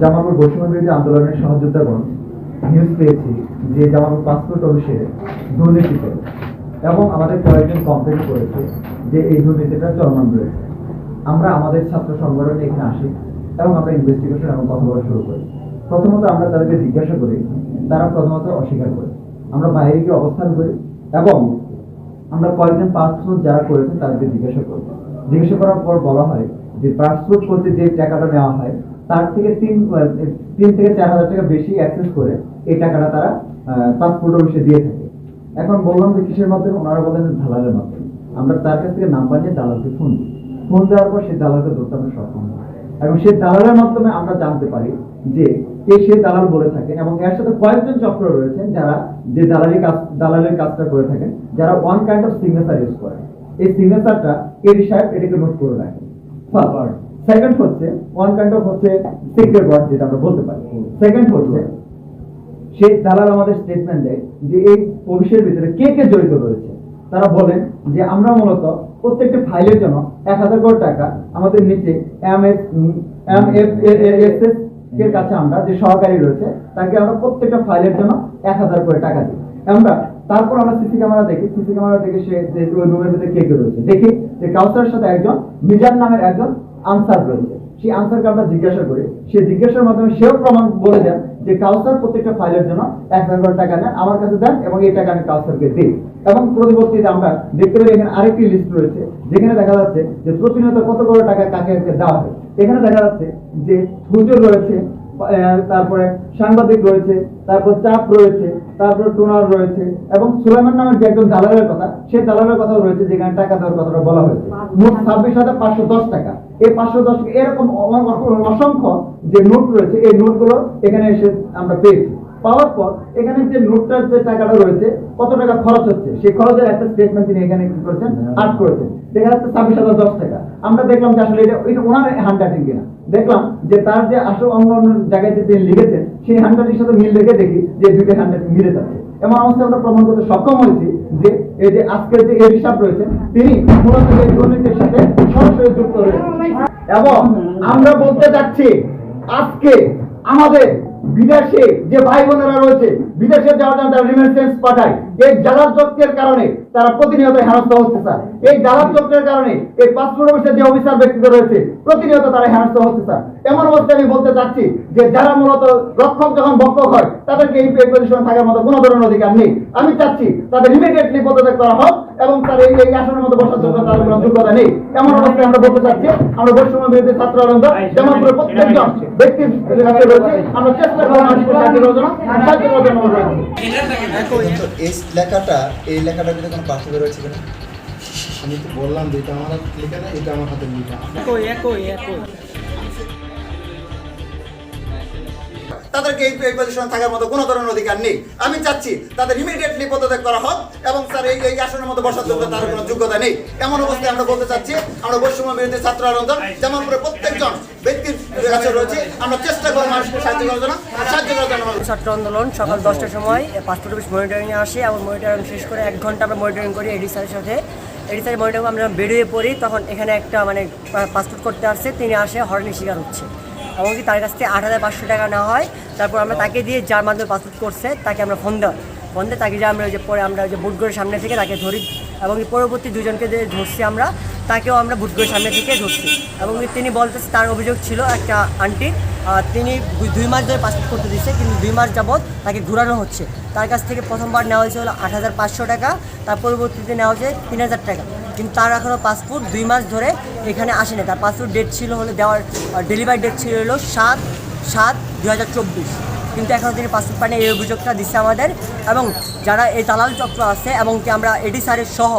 জামালপুর বৈষম্য বিরোধী আন্দোলনের সহযোদ্ধাগণ নিউজ পেয়েছি যে জামালপুর পাসপোর্ট অফিসে দুর্নীতি করে এবং আমাদের কয়েকজন কমপ্লেন করেছে যে এই দুর্নীতিটা চলমান রয়েছে। আমরা আমাদের ছাত্র সংগঠনে এখানে আসি এবং আমরা ইনভেস্টিগেশন এবং কথা বলা শুরু করি। প্রথমত আমরা তাদেরকে জিজ্ঞাসা করি, তারা প্রথমত অস্বীকার করে। আমরা বাইরে গিয়ে অবস্থান করি এবং আমরা কয়েকজন পাসপোর্ট যারা করেছেন তাদেরকে জিজ্ঞাসা করি। জিজ্ঞাসা করার পর বলা হয় যে পাসপোর্ট করতে যে টাকাটা নেওয়া হয় তার থেকে তিন তিন থেকে চার হাজার টাকা বেশি অ্যাক্সেস করে এই টাকাটা তারা পাসপোর্ট অফিসে দিয়ে থাকে। এখন বললাম যে কিসের মাধ্যমে? ওনারা বলেন দালালের মাধ্যমে। আমরা তার কাছ থেকে নাম্বার নিয়ে দালালকে ফোন দিই। ফোন দেওয়ার পর সেই দালালকে ধরতে আমরা সক্ষম এবং সেই দালালের মাধ্যমে আমরা জানতে পারি যে কে সে দালাল বলে থাকেন এবং এর সাথে কয়েকজন চক্র রয়েছেন যারা যে দালালি কাজ, দালালের কাজটা করে থাকেন, যারা one kind of signature use করে। এই সিগনেচারটা এডি সাহেব এটাকে নোট করে রাখেন সেকেন্ড হচ্ছে ওয়ান কাইন্ড অফ হচ্ছে সিক্রেট ওয়ার্ড যেটা আমরা বলতে পারি। সেকেন্ড হচ্ছে সেই দালাল আমাদের স্টেটমেন্ট দেয় যে এই অফিসের ভিতরে কে কে জড়িত রয়েছে। তারা বলেন যে আমরা মূলত প্রত্যেকটা ফাইলের জন্য এক হাজার কোটি টাকা আমাদের নিচে M S M F S S এর কাছে আমরা যে সহকারী রয়েছে তাকে আমরা প্রত্যেকটা ফাইলের জন্য এক হাজার করে টাকা দিই। আমরা তারপর আমরা সিসি ক্যামেরা দেখি, সিসি ক্যামেরা দেখে সে যে রুমের ভিতরে কে কে রয়েছে। দেখি যে কাউসারের সাথে একজন, মিজান নামের একজন আনসার রয়েছে। সেই আনসারকে আমরা জিজ্ঞাসা করি। সে জিজ্ঞাসার মাধ্যমে সেও প্রমাণ বলে দেন যে কাউসার প্রত্যেকটা ফাইলের জন্য এক হাজার টাকা নেন, আমার কাছে দেন এবং এই টাকা আমি কাউসারকে দিই। এবং প্রতিপত্তিতে আমরা দেখতে পারি এখানে আরেকটি লিস্ট রয়েছে, যেখানে দেখা যাচ্ছে যে প্রতিনিয়ত কত করে টাকা কাকে দেওয়া হয়। এখানে দেখা যাচ্ছে যে হুজুর রয়েছে তারপরে সাংবাদিক রয়েছে, তারপর চাপ রয়েছে, তারপর টোনার রয়েছে এবং সুলাইমান নামের যে একজন দালালের কথা সেই দালালের কথা রয়েছে যেখানে টাকা দেওয়ার কথাটা বলা হয়েছে। মোট ছাব্বিশ হাজার পাঁচশো দশ টাকা। এই পাঁচশো দশ এরকম অসংখ্য যে নোট রয়েছে, এই নোটগুলো এখানে এসে আমরা পেয়েছি। পাওয়ার পর এখানে যে নোটটার যে টাকাটা রয়েছে কত টাকা খরচ হচ্ছে? সেই খরচের একটা স্টেটমেন্ট তিনি এখানে কি করেছেন? আট করেছেন। দেখা যাচ্ছে ছাব্বিশ হাজার দশ টাকা। আমরা দেখলাম যে আসলে এটা এটা ওনার হ্যান্ড রাইটিং কিনা। দেখলাম যে তার যে আসল অন্য অন্য জায়গায় যে তিনি লিখেছেন সেই হ্যান্ডরাইটিং সাথে মিল রেখে দেখি যে দুইটা হ্যান্ড রাইটিং মিলে যাচ্ছে। এমন অবস্থায় আমরা প্রমাণ করতে সক্ষম হয়েছি যে এই যে আজকের যে এর হিসাব রয়েছে তিনি মূলত এই দুর্নীতির সাথে সরাসরি যুক্ত রয়েছে এবং আমরা বলতে চাচ্ছি আজকে আমাদের বিদেশে যে ভাই বোনেরা রয়েছে বিদেশে যাওয়ার জন্য তারা রিমিটেন্স পাঠায়। এই জালাল চক্রের কারণে তারা প্রতিনিয়ত হেনস্থা হচ্ছে, স্যার। এই জালাল চক্রের কারণে এই পাসপোর্ট অফিসের যে অফিসার ব্যক্তিরা রয়েছে, প্রতিনিয়ত তারা হেনস্থা হচ্ছে, স্যার। এমন অবস্থায় আমি বলতে চাচ্ছি যে যারা মূলত রক্ষক যখন বক্ষক হয়, তাদেরকে এই পজিশনে থাকার মতো কোনো ধরনের অধিকার নেই। আমি চাচ্ছি তাদের ইমিডিয়েটলি পদত্যাগ করা হোক এবং তার এই এই আসনের মতো বসার জন্য তাদের কোনো যোগ্যতা নেই। এমন অবস্থায় আমরা বলতে চাচ্ছি, আমরা বৈষম্য বিরোধী ছাত্র আন্দোলন যেমন প্রত্যেকজন ব্যক্তির কাছে রয়েছে, আমরা চেষ্টা করব। তো এই লেখাটা এই লেখাটার ভিতরে কোনো পার্থক্য রয়েছে কিনা? আমি তো বললাম যে এটা আমার হাতে লেখা না এটা আমার হাতে লেখা। একই একই একই। তাদেরকে এই পজিশনে থাকার মতো কোনো ধরনের অধিকার নেই। আমি চাচ্ছি তাদের ইমিডিয়েটলি পদত্যাগ করা হোক এবং স্যার এই এই আসনের মতো বসার জন্য তার কোনো যোগ্যতা নেই। এমন অবস্থায় আমরা বলতে চাচ্ছি, আমরা বৈষম্য বিরোধী ছাত্র আন্দোলন যেমন করে প্রত্যেকজন ব্যক্তির কাছে রয়েছে। আমরা চেষ্টা করব মানুষকে সাহায্য করার জন্য। সাহায্য করার জন্য ছাত্র আন্দোলন সকাল দশটার সময় পাসপোর্ট অফিস মনিটরিংয়ে আসে এবং মনিটরিং শেষ করে এক ঘণ্টা আমরা মনিটরিং করি এডি স্যারের সাথে। এডি স্যারের মনিটরিং আমরা বেরিয়ে পড়ি, তখন এখানে একটা মানে পাসপোর্ট করতে আসছে, তিনি আসে হরনি শিকার হচ্ছে। এমনকি তার কাছ থেকে আট হাজার পাঁচশো টাকা নেওয়া হয়। তারপর আমরা তাকে দিয়ে যার মাধ্যমে পাসপোর্ট করছে তাকে আমরা ফোন দেওয়া। ফোন দিয়ে তাকে যে আমরা ওই যে পরে আমরা ওই যে বুটগড়ের সামনে থেকে তাকে ধরি এবং পরবর্তী দুজনকে যে ধরছি আমরা তাকেও আমরা বুটগড়ের সামনে থেকে ধরছি। এবং তিনি বলতেছে তার অভিযোগ ছিল একটা আন্টির আহ, তিনি দুই- দুই মাস ধরে পাসপোর্ট করতে দিচ্ছে কিন্তু দুই মাস যাবৎ তাকে ঘুরানো হচ্ছে। তার কাছ থেকে প্রথমবার নেওয়া হয়েছে হলো আট হাজার পাঁচশো টাকা তার পরবর্তীতে নেওয়া হয়েছে তিন হাজার টাকা। কিন্তু তার এখনও পাসপোর্ট দুই মাস ধরে এখানে আসেনি। তার পাসপোর্ট ডেট ছিল হলো দেওয়ার ডেলিভারি ডেট ছিল হলো সাত সাত দু হাজার চব্বিশ। কিন্তু এখনও তিনি পাসপোর্ট পাননি এই অভিযোগটা দিচ্ছে আমাদের। এবং যারা এই দালাল চক্র আছে এবং কি আমরা এডি স্যারের সহ